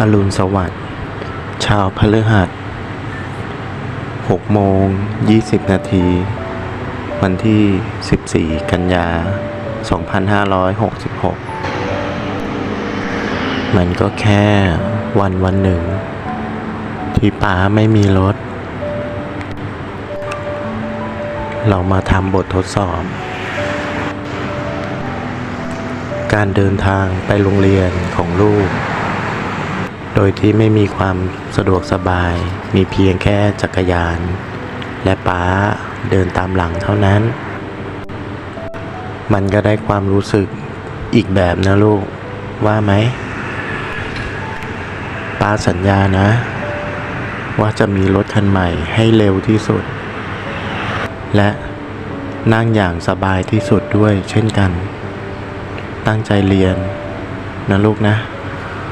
อรุณสวัสดิ์ชาวพฤหัส6โมง 20 นาที วันที่ 14 กันยา 2566 มันก็แค่วันวันหนึ่ง ที่ป๋าไม่มีรถ เรามาทำบททดสอบ การเดินทางไปโรงเรียนของลูก โดยที่ไม่มีความสะดวกสบาย มีเพียงแค่จักรยาน และป้าเดินตามหลังเท่านั้น มันก็ได้ความรู้สึกอีกแบบนะลูก ว่าไหมป้าสัญญานะ ว่าจะมีรถคันใหม่ให้เร็วที่สุด และนั่งอย่างสบายที่สุดด้วยเช่นกัน ตั้งใจเรียนนะลูกนะ